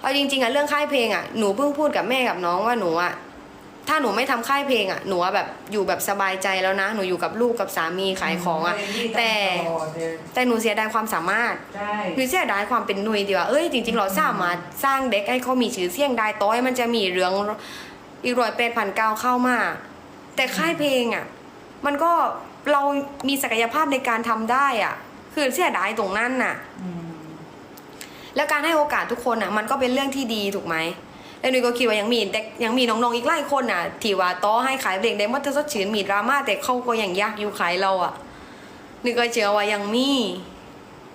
เอาจริงๆอะเรื่องค่ายเพลงอะหนูเพิ่งพูดกับแม่กับน้องว่าหนูอะถ้าหนูไม่ทำค่ายเพลงอะหนูอะแบบอยู่แบบสบายใจแล้วนะ หนูอยู่กับลูกกับสามีขายของอะ แต่ แต่หนูเสียดายความสามารถ ใช่หนูเสียดายความเป็นหนุยดีว่าเอ้ยจริงๆ เราสามารถสร้างเด็กให้เขามีชื่อเสียงได้ต่อให้มันจะมีเรื่องอีกร้อยแปดพันเก้าเข้ามา แต่ค่ายเพลงอะ มันก็เรามีศักยภาพในการทำได้อะ คือเสียดายตรงนั้นน่ะ อืม แล้วการให้โอกาสทุกคนอะมันก็เป็นเรื่องที่ดีถูกไหมแล้วหนูก็คิดว่ายังมีเด็กยังมีน้องๆอีกหลายคนอะที่ว่าต่อให้ขายเพลงได้มัธยมชื่นมีดราม่าแต่เขาก็ยังอยากอยู่ขายเราอะนี่ก็เชื่อว่ายังมี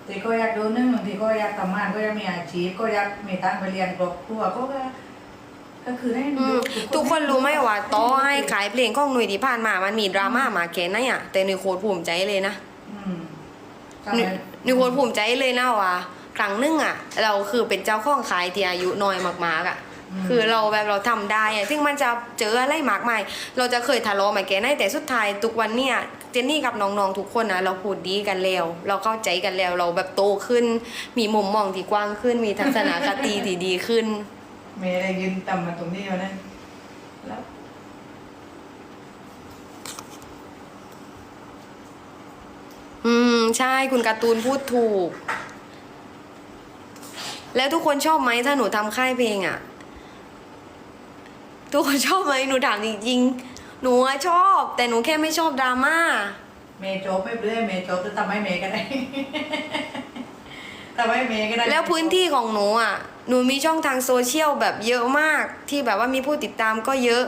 ที่ก็อยากดูหนึ่งบางทีก็อยากทำงานก็อยากมีอาชีพก็อยากมีตังค์ไปเรียนครอบครัวก็ก็ก็คือได้อืมทุกคนรู้ไหมว่าต่อให้ขายเพลงของหนุ่ยที่ผ่านมามันมีดราม่ามาแค่ไหนอะแต่หนุ่ยโคตรภูมิใจเลยนะอืมหนุ่ยหนุ่ยโคตรภูมิใจเลยนะว่า ครั้งหนึงอะ เราคือเป็นเจ้าของขายที่อายุน้อยมากๆอะ คือเราแบบเราทำได้อะซึ่งมันจะเจออะไรมากมาย เราจะเคยทะเลาะมาแก่ไหนแต่สุดท้ายทุกวันเนี่ยเจนนี่กับน้องๆทุกคนนะเราพูดดีกันแล้ว เราเข้าใจกันแล้ว เราแบบโตขึ้น มีมุมมองที่กว้างขึ้น มีทัศนคติที่ดีขึ้นเมย์ได้ยืนต่ำมาตรงนี้แล้วนะแล้วอืม ใช่คุณการ์ตูนพูดถูก แล้วทุกคนชอบไหมถ้าหนูทำค่ายเพลงอะ่ะ ทุกคนชอบไหมหนูถามจริงๆหนูอะชอบ แต่หนูแค่ไม่ชอบดราม่าเมย์โจ๊กไม่เบื่อเมย์โจ๊กจะทำให้เมย์ก็ได้ทำให้เมย์ก็ได้ แล้วพื้นที่ของหนูอะ หนูมีช่องทางโซเชียลแบบเยอะมาก ที่แบบว่ามีผู้ติดตามก็เยอะ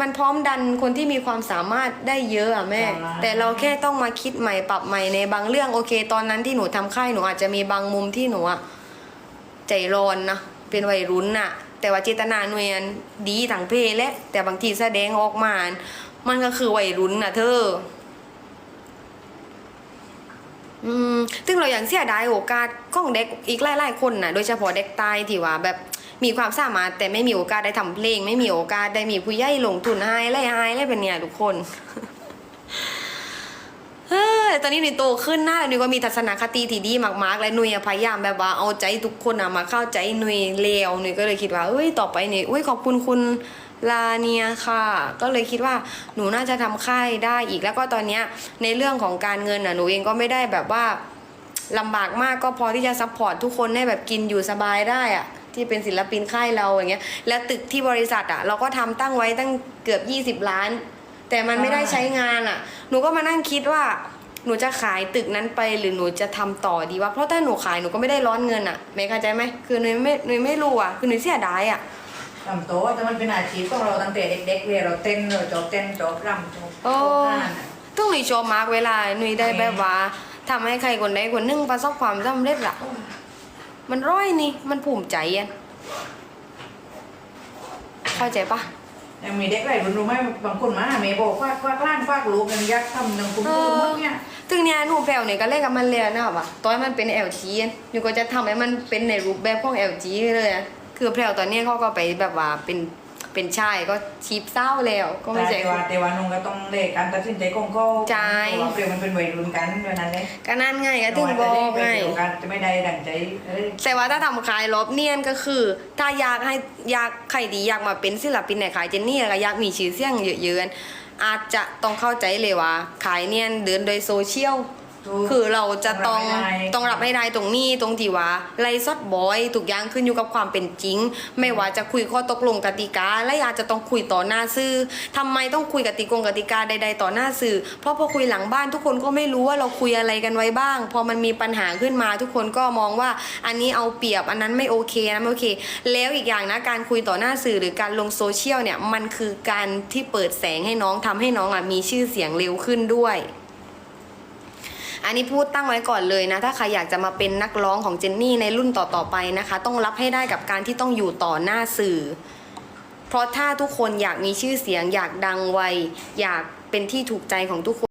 มันพร้อมดันคนที่มีความสามารถได้เยอะอะแม่ แต่เราแค่ต้องมาคิดใหม่ปรับใหม่ในบางเรื่องโอเค ตอนนั้นที่หนูทำค่ายหนูอาจจะมีบางมุมที่หนูอะ ใจร้อนนะเป็นวัยรุ่นน่ะ แต่ว่าเจตนาหน่วยนดีทางเพศและแต่บางทีแสดงออกมา มันก็คือวัยรุ่นน่ะ เธออืมซึ่งเราอย่างเสียดายโอกาสของเด็กอีกหลายๆคนน่ะ โดยเฉพาะเด็กตายที่ว่าแบบมีความสามารถแต่ไม่มีโอกาสได้ทำเพลง ไม่มีโอกาสได้มีผู้ใหญ่ลงทุนให้ไล่ให้ไล่เป็นเนี่ยทุกคน ตอนนี้หนุ่ยโตขึ้นนะหนุ่ยก็มีทัศนคติที่ดีมากๆ และหนุ่ยพยายามแบบว่าเอาใจทุกคนอะมาเข้าใจหนุ่ยเลวหนุ่ยก็เลยคิดว่าเอ้ยต่อไปหนี่อุ้ยขอบคุณคุณลาเนียค่ะ ก็เลยคิดว่าหนูน่าจะทำค่ายได้อีกแล้วก็ตอนเนี้ยในเรื่องของการเงินอะหนูเองก็ไม่ได้แบบว่าลำบากมากก็พอที่จะซัพพอร์ตทุกคนให้แบบกินอยู่สบายได้อะที่เป็นศิลปินค่ายเราอย่างเงี้ย แล้วตึกที่บริษัทอะเราก็ทำตั้งไว้ตั้งเกือบ 20 ล้าน แต่มันไม่ได้ใช้งานอะหนูก็มานั่งคิดว่า หนูจะขายตึกนั้นไปหรือหนูจะทำต่อดีวะเพราะถ้าหนูขายหนูก็ไม่ได้ร้อนเงินอะเมย์เข้าใจไหมคือหนูไม่หนูไม่รู้อะคือหนูเสียดายอะทำโต๊ะแต่มันเป็นอาชีพของเราตั้งแต่เด็กๆเลยเราเต้นเราจบเต้นจบรำจบโอ้โชว์งานอะต้องหนูชอบมากเวลาหนูได้แบบว่าทำให้ใครคนใดคนหนึ่งประสบความสำเร็จอะมันร้อยนี่มันภูมิใจอะเข้าใจปะ ยังมีเด็กหลายคนรู้ไหมบางคนมาหาเมย์บอกว่าคว้ากล้านคว้ากลูกกันยักษ์ทำหนึ่งคุณคุณมดเนี่ยถึงเนี้ยหนูแผ่วเนี่ยก็เล่นกับมันเลยนะวะตอนมันเป็น LG อะหนูก็จะทำให้มันเป็นในรูปแบบของ LG เลยอะคือแผ่วตอนนี้เขาก็ไปแบบว่าเป็น เป็นชายก็ชีพเศร้าแล้วก็ไม่ใช่แต่ว่าแต่ว่านุ่งก็ต้องเลกการตัดสินใจของเขาใช่เพราะว่าเปรียวมันเป็นวัยรุ่นกันด้วยนั้นเลยก็นั่นไงก็ถึงบอกไงการจะไม่ได้ดั่งใจเอ้ยแต่ว่าถ้าทำขายรอบเนียนก็คือ ถ้าอยากให้อยากใครดีอยากมาเป็นศิลปินในขายเจนนี่แล้วก็อยากมีชื่อเสียงเยอะๆอาจจะต้องเข้าใจเลยว่าขายเนียนเดินโดยโซเชียล คือเราจะต้องต้องรับให้ได้ตรงนี้ตรงที่ว่าไล่ซอดบอยทุกอย่างขึ้นอยู่กับความเป็นจริง ไม่ว่าจะคุยข้อตกลงกติกา และอาจจะต้องคุยต่อหน้าสื่อทำไมต้องคุยกติกงกติกาใด ๆ ต่อหน้าสื่อ เพราะพอคุยหลังบ้านทุกคนก็ไม่รู้ว่าเราคุยอะไรกันไว้บ้าง พอมันมีปัญหาขึ้นมาทุกคนก็มองว่าอันนี้เอาเปรียบอันนั้นไม่โอเคนะไม่โอเค แล้วอีกอย่างนะการคุยต่อหน้าสื่อหรือการลงโซเชียลเนี่ยมันคือการที่เปิดแสงให้น้องทำให้น้องอะมีชื่อเสียงเร็วขึ้นด้วย อันนี้พูดตั้งไว้ก่อนเลยนะ ถ้าใครอยากจะมาเป็นนักร้องของเจนนี่ในรุ่นต่อๆไปนะคะ ต้องรับให้ได้กับการที่ต้องอยู่ต่อหน้าสื่อ เพราะถ้าทุกคนอยากมีชื่อเสียง อยากดังไว อยากเป็นที่ถูกใจของทุกคน